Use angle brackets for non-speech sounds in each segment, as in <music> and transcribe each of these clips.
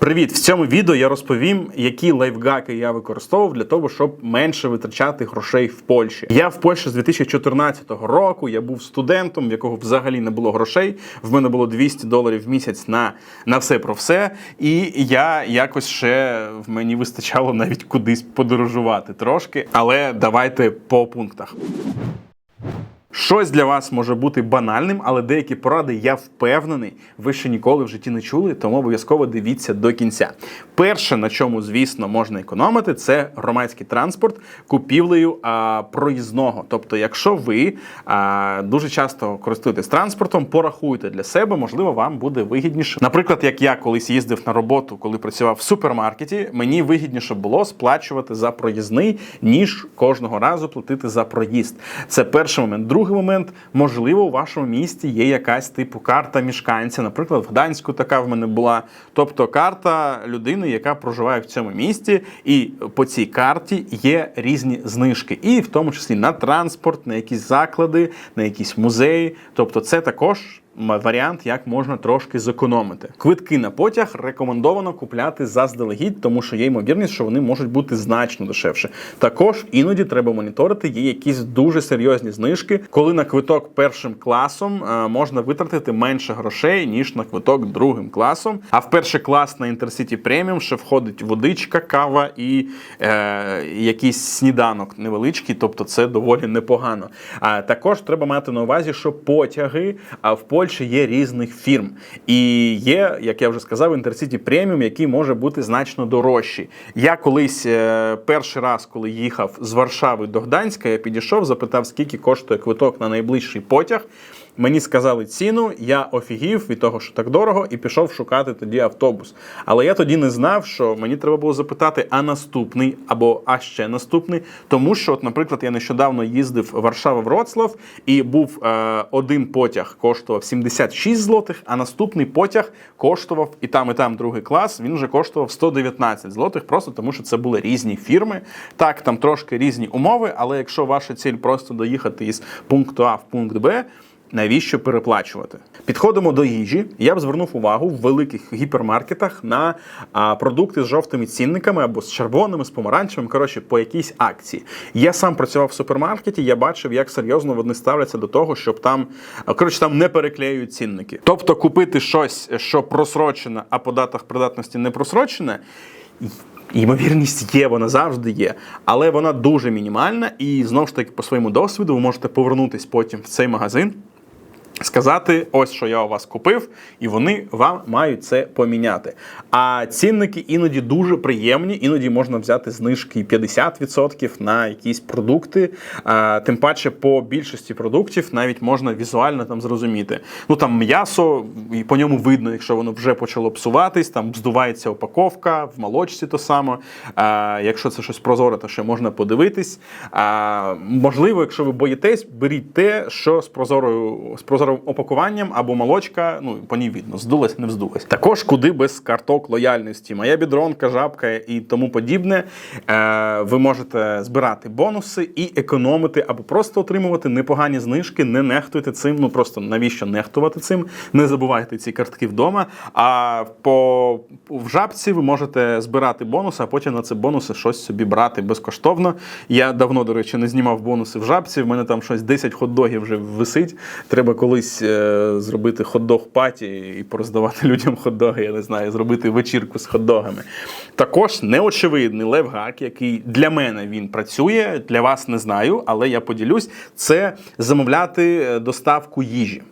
Привіт! В цьому відео я розповім, які лайфгаки я використовував для того, щоб менше витрачати грошей в Польщі. Я в Польщі з 2014 року. Я був студентом, в якого взагалі не було грошей. В мене було 200 доларів в місяць на, на все про все. І я якось ще в мені вистачало навіть кудись подорожувати трошки. Але давайте по пунктах. Щось для вас може бути банальним, але деякі поради, я впевнений, ви ще ніколи в житті не чули, тому обов'язково дивіться до кінця. Перше, на чому, звісно, можна економити, це громадський транспорт купівлею а, проїзного. Тобто, якщо ви а, дуже часто користуєтесь транспортом, порахуйте для себе, можливо, вам буде вигідніше. Наприклад, як я колись їздив на роботу, коли працював в супермаркеті, мені вигідніше було сплачувати за проїзний, ніж кожного разу платити за проїзд. Це перший момент. Другий момент, можливо, у вашому місті є якась типу карта мішканця. Наприклад, в Гданську така в мене була. Тобто карта людини, яка проживає в цьому місті, і по цій карті є різні знижки, і в тому числі на транспорт, на якісь заклади, на якісь музеї. Тобто, це також. Варіант, як можна трошки зекономити. Квитки на потяг рекомендовано купляти заздалегідь, тому що є ймовірність, що вони можуть бути значно дешевше. Також іноді треба моніторити, є якісь дуже серйозні знижки, коли на квиток першим класом е, можна витратити менше грошей, ніж на квиток другим класом. А в перший клас на Intercity Premium ще входить водичка, кава і е, якийсь сніданок невеличкий, тобто це доволі непогано. А також треба мати на увазі, що потяги а в Польщі є різних фірм. І є, як я вже сказав, інтерсіті преміум, який може бути значно дорожчий. Я колись е, перший раз, коли їхав з Варшави до Гданська, я підійшов, запитав, скільки коштує квиток на найближчий потяг. Мені сказали ціну, я офігів від того, що так дорого, і пішов шукати тоді автобус. Але я тоді не знав, що мені треба було запитати, а наступний або а ще наступний. Тому що, от, наприклад, я нещодавно їздив Варшава-Вроцлав, і був е, один потяг коштував 76 злотих, а наступний потяг коштував і там, і там другий клас. Він вже коштував 119 злотих, просто тому що це були різні фірми. Так, там трошки різні умови, але якщо ваша ціль просто доїхати із пункту А в пункт Б. Навіщо переплачувати? Підходимо до їжі. Я б звернув увагу в великих гіпермаркетах на продукти з жовтими цінниками або з червоними, з помаранчевими. Коротше, по якійсь акції. Я сам працював в супермаркеті. Я бачив, як серйозно вони ставляться до того, щоб там коротше там не переклеюють цінники. Тобто купити щось, що просрочене, а по датах придатності не просрочене. Ймовірність є, вона завжди є, але вона дуже мінімальна, і знову ж таки, по своєму досвіду, ви можете повернутись потім в цей магазин. Сказати, ось що я у вас купив, і вони вам мають це поміняти. А цінники іноді дуже приємні, іноді можна взяти знижки 50% на якісь продукти. Тим паче по більшості продуктів навіть можна візуально там зрозуміти. Ну там м'ясо, і по ньому видно, якщо воно вже почало псуватись, там здувається упаковка, в молочці то само. Якщо це щось прозоре, то ще можна подивитись. Можливо, якщо ви боїтесь, беріть те, що з прозорою з прозорим опакуванням або молочка, ну по ній видно, здулась, не вздулась. Також куди без карток лояльності, моя бідронка, жабка і тому подібне. Е, ви можете збирати бонуси і економити або просто отримувати непогані знижки. Не нехтуйте цим. Ну просто навіщо нехтувати цим? Не забувайте ці картки вдома. А по в жабці ви можете збирати бонуси, а потім на ці бонуси щось собі брати безкоштовно. Я давно, до речі, не знімав бонуси в жабці. В мене там щось 10 хот-догів вже висить. Треба колись е, зробити хот-дог паті і пороздавати <laughs> людям хот-доги. Я не знаю, зробити вечірку з хот-догами. Також неочевидний левгак, який для мене він працює, для вас не знаю, але я поділюсь. Це замовляти е, доставку їжі.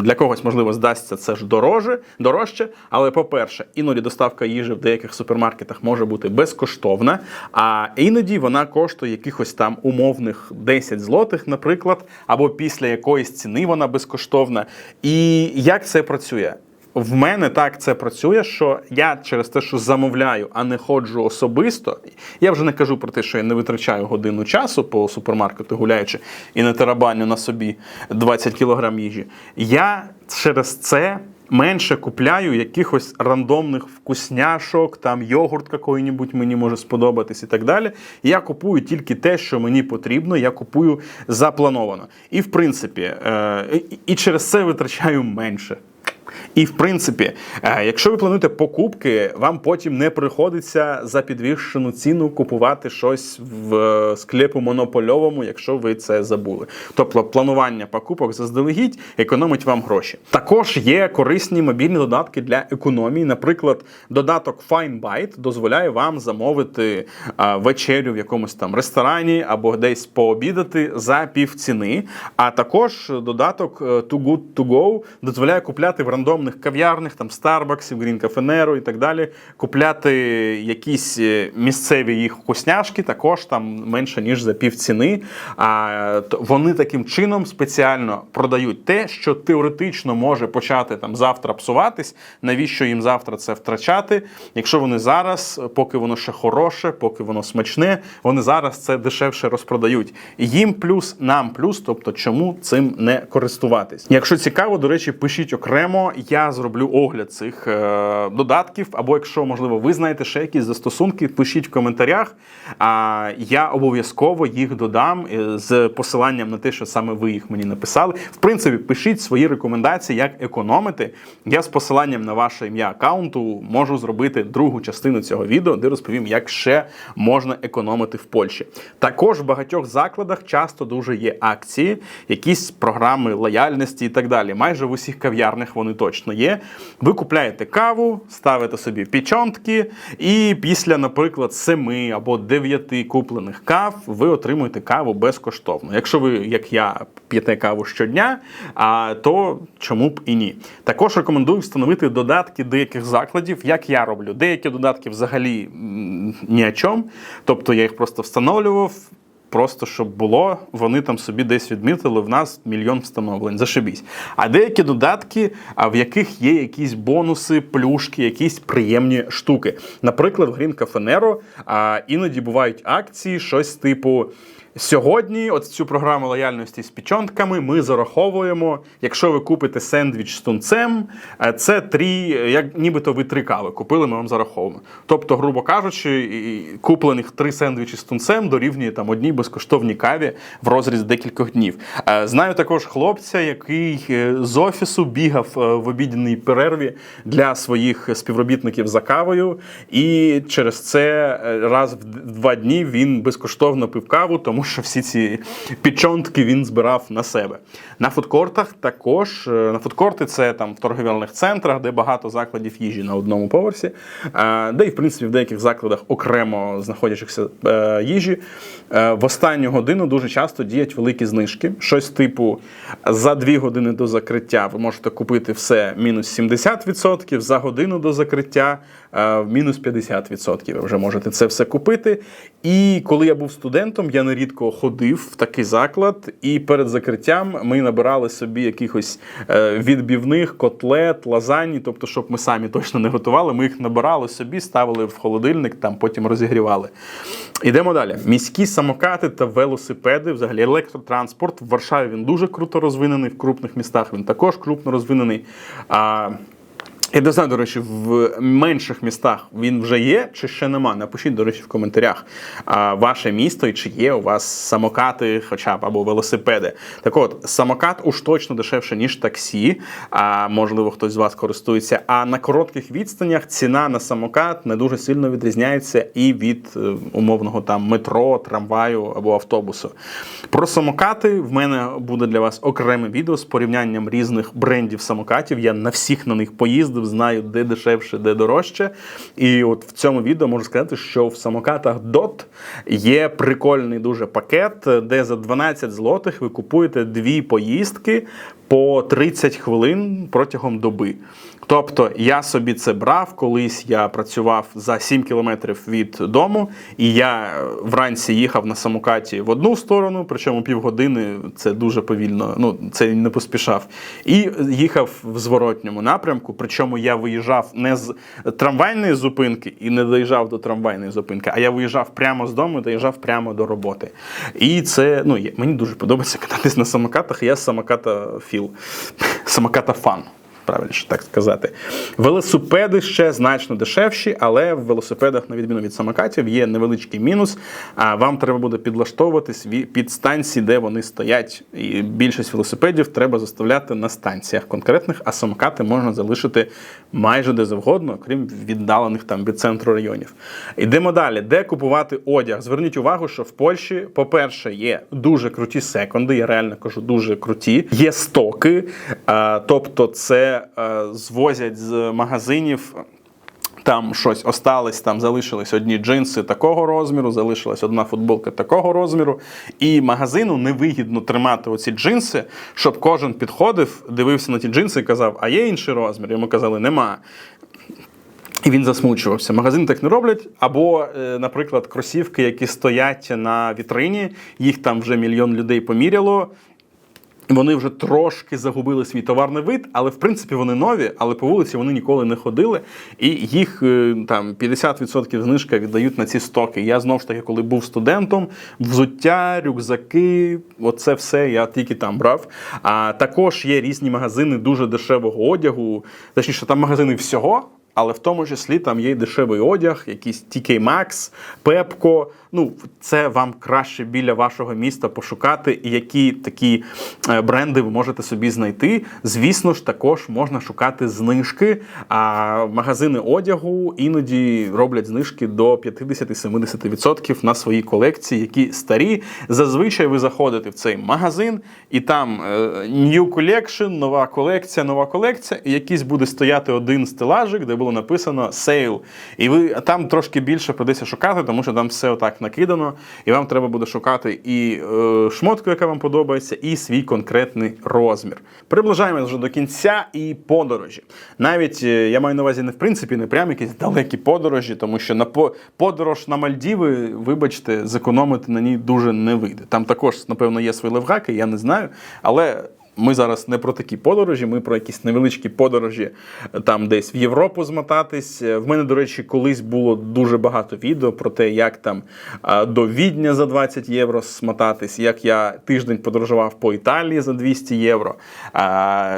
Для когось, можливо, здасться це ж дороже, дорожче, але по-перше, іноді доставка їжі в деяких супермаркетах може бути безкоштовна, а іноді вона коштує якихось там умовних 10 злотих, наприклад, або після якоїсь ціни вона безкоштовна. І як це працює? В мене так це працює, що я через те, що замовляю, а не ходжу особисто. Я вже не кажу про те, що я не витрачаю годину часу по супермаркету, гуляючи, і не тарабаню на собі 20 кілограм їжі. Я через це менше купляю якихось рандомних вкусняшок, там йогурт який-небудь мені може сподобатись і так далі. Я купую тільки те, що мені потрібно, я купую заплановано. І в принципі, е, і- і через це витрачаю менше. І в принципі, е, якщо ви плануєте покупки, вам потім не приходиться за підвищену ціну купувати щось в е, склепу монопольовому, якщо ви це забули. Тобто планування покупок заздалегідь економить вам гроші. Також є корисні мобільні додатки для економії. Наприклад, додаток FineBite дозволяє вам замовити е, вечерю в якомусь там ресторані або десь пообідати за півціни. А також додаток Too Good To Go дозволяє купляти в рандомних кав'ярнях, там Green Cafe і так далі, купляти якісь е, місцеві їх вкусняшки, також там менше ніж за півціни. А то вони таким чином спеціально продають те, що теоретично може почати там завтра псуватись. Навіщо їм завтра це втрачати? Якщо вони зараз, поки воно ще хороше, поки воно смачне, вони зараз це дешевше розпродають. Їм плюс, нам плюс, тобто чому цим не користуватись? Якщо цікаво, до речі, пишіть окремо, я зроблю огляд цих е, додатків, або якщо можливо ви знаєте ще якісь застосунки, пишіть в коментарях. А я обов'язково їх додам е, з посиланням на те, що саме ви їх мені написали. В принципі, пишіть свої рекомендації, як економити. Я з посиланням на ваше ім'я аккаунту можу зробити другу частину цього відео, де розповім, як ще можна економити в Польщі. Також в багатьох закладах часто дуже є акції, якісь програми лояльності і так далі. Майже в усіх кав'ярнях вони точно є. Ви купляєте каву, ставите собі пічонтки, і після, наприклад, семи або дев'яти куплених кав ви отримуєте каву безкоштовно. Якщо ви, як я, п'єте каву щодня, то чому б і ні. Також рекомендую встановити додатки деяких закладів, як я роблю. Деякі додатки взагалі ні о чому. Тобто я їх просто встановлював. Просто щоб було, вони там собі десь відмітили, в нас мільйон встановлень, зашибісь. А деякі додатки, а в яких є якісь бонуси, плюшки, якісь приємні штуки. Наприклад, в Green Cafe Nero, а, іноді бувають акції, щось типу. Сьогодні, от цю програму лояльності з печонтками, ми зараховуємо. Якщо ви купите сендвіч з тунцем, е, це три, як нібито ви три кави купили, ми вам зараховуємо. Тобто, грубо кажучи, куплених три сендвічі з тунцем дорівнює там одній безкоштовній каві в розріз декількох днів. Е, Знаю також хлопця, який е, з офісу бігав е, в обідній перерві для своїх співробітників за кавою, і через це е, раз в два дні він безкоштовно пив каву, тому що всі ці підчонтки він збирав на себе. На фудкортах також е, на фудкорти це там в торговельних центрах, де багато закладів їжі на одному поверсі, е, де і в принципі в деяких закладах окремо знаходячихся е, їжі. В останню годину дуже часто діють великі знижки. Щось типу за дві години до закриття ви можете купити все мінус 70%, за годину до закриття мінус 50%. Ви вже можете це все купити. І коли я був студентом, я нерідко ходив в такий заклад, і перед закриттям ми набирали собі якихось е, відбівних котлет, лазані, тобто, щоб ми самі точно не готували. Ми їх набирали собі, ставили в холодильник, там потім розігрівали. Ідемо далі. Міські самокати та велосипеди, взагалі електротранспорт. В Варшаві він дуже круто розвинений, в крупних містах він також крупно розвинений. А, я не знаю, до речі, в менших містах він вже є чи ще нема. Напишіть, до речі, в коментарях а, ваше місто і чи є у вас самокати, хоча б або велосипеди. Так от, самокат уж точно дешевше, ніж таксі. А можливо, хтось з вас користується. А на коротких відстанях ціна на самокат не дуже сильно відрізняється і від е, умовного там метро, трамваю або автобусу. Про самокати в мене буде для вас окреме відео з порівнянням різних брендів самокатів. Я на всіх на них поїздив, знаю, де дешевше, де дорожче. І от в цьому відео можу сказати, що в самокатах DOT є прикольний дуже пакет, де за 12 злотих ви купуєте дві поїздки по 30 хвилин протягом доби. Тобто я собі це брав, колись я працював за 7 кілометрів від дому, і я вранці їхав на самокаті в одну сторону, причому півгодини це дуже повільно, ну це не поспішав. І їхав в зворотньому напрямку. Причому я виїжджав не з трамвайної зупинки і не доїжджав до трамвайної зупинки, а я виїжджав прямо з дому, доїжджав прямо до роботи. І це ну мені дуже подобається кататись на самокатах. Я самоката філ, <laughs> самоката фан. Правильніше так сказати. Велосипеди ще значно дешевші, але в велосипедах, на відміну від самокатів, є невеличкий мінус. А вам треба буде підлаштовуватись під станції, де вони стоять. І більшість велосипедів треба заставляти на станціях конкретних, а самокати можна залишити майже де завгодно, крім віддалених там від центру районів. Йдемо далі. Де купувати одяг? Зверніть увагу, що в Польщі, по-перше, є дуже круті секонди. Я реально кажу, дуже круті. Є стоки, тобто це е, звозять з магазинів. Там щось осталось, там залишились одні джинси такого розміру, залишилась одна футболка такого розміру. І магазину невигідно тримати оці джинси, щоб кожен підходив, дивився на ті джинси і казав, а є інший розмір? Йому казали, нема. І він засмучувався. Магазини так не роблять. Або, е, наприклад, кросівки, які стоять на вітрині, їх там вже мільйон людей поміряло. Вони вже трошки загубили свій товарний вид, але в принципі вони нові, але по вулиці вони ніколи не ходили, і їх е, там 50% знижка віддають на ці стоки. Я знову ж таки, коли був студентом, взуття, рюкзаки, оце все я тільки там брав. А також є різні магазини дуже дешевого одягу. Точніше, там магазини всього. Але в тому числі там є дешевий одяг, якийсь TK Maxx, Pepco. Ну, це вам краще біля вашого міста пошукати, які такі е, бренди ви можете собі знайти. Звісно ж, також можна шукати знижки. А магазини одягу іноді роблять знижки до 50-70% на свої колекції, які старі. Зазвичай ви заходите в цей магазин, і там е, New Collection, нова колекція, нова колекція, і якийсь буде стояти один стелажик, де було написано Sale. І ви там трошки більше придеться шукати, тому що там все отак накидано, і вам треба буде шукати і е, шмотку, яка вам подобається, і свій конкретний розмір. Приближаємось вже до кінця і подорожі. Навіть е, я маю на увазі не в принципі не прям якісь далекі подорожі, тому що на по- подорож на Мальдіви, вибачте, зекономити на ній дуже не вийде. Там також, напевно, є свої левгаки, я не знаю, але. Ми зараз не про такі подорожі, ми про якісь невеличкі подорожі е, там десь в Європу змотатись. Е, В мене, до речі, колись було дуже багато відео про те, як там до Відня за 20 євро смотатись, як я тиждень подорожував по Італії за 200 євро.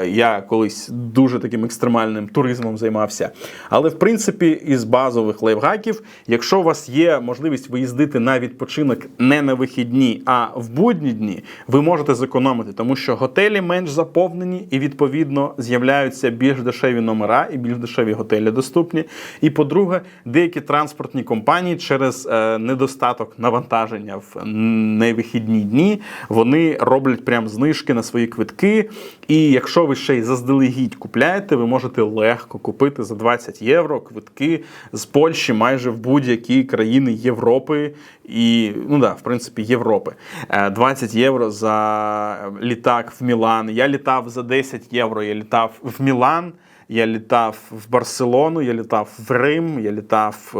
Я колись дуже таким екстремальним туризмом займався. Але в принципі, із базових лайфхаків, якщо у вас є можливість виїздити на відпочинок не на вихідні, а в будні дні, ви можете зекономити, тому що готелі менш заповнені і відповідно з'являються більш дешеві номера і більш дешеві готелі доступні. І по-друге, деякі транспортні компанії через е, недостаток навантаження в невихідні дні вони роблять прям знижки на свої квитки. І якщо ви ще й заздалегідь купляєте, ви можете легко купити за 20 євро квитки з Польщі майже в будь-які країни Європи і, ну да, в принципі, Європи. Е, 20 євро за літак в Мілан. Я літав за 10 євро. Я літав в Мілан, я літав в Барселону, я літав в Рим, я літав е,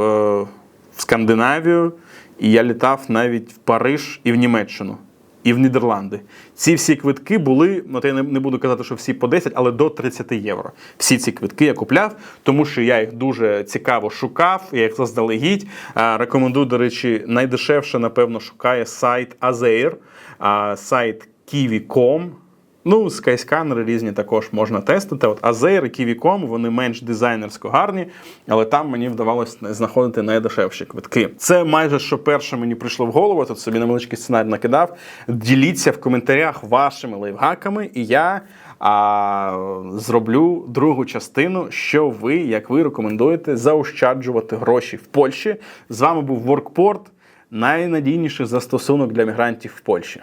в Скандинавію, і я літав навіть в Париж і в Німеччину. І в Нідерланди. Ці всі квитки були, ну я не, буду казати, що всі по 10, але до 30 євро. Всі ці квитки я купляв, тому що я їх дуже цікаво шукав, я їх заздалегідь. А, рекомендую, до речі, найдешевше, напевно, шукає сайт Azair, а, сайт Kiwi.com. Ну, скайсканери різні також можна тестити. От Azair і Kiwi.com, вони менш дизайнерсько гарні, але там мені вдавалося знаходити найдешевші квитки. Це майже що перше мені прийшло в голову. Тут собі невеличкий сценарій накидав. Діліться в коментарях вашими лайфхаками, і я а, зроблю другу частину, що ви, як ви рекомендуєте, заощаджувати гроші в Польщі. З вами був Workport, найнадійніший застосунок для мігрантів в Польщі.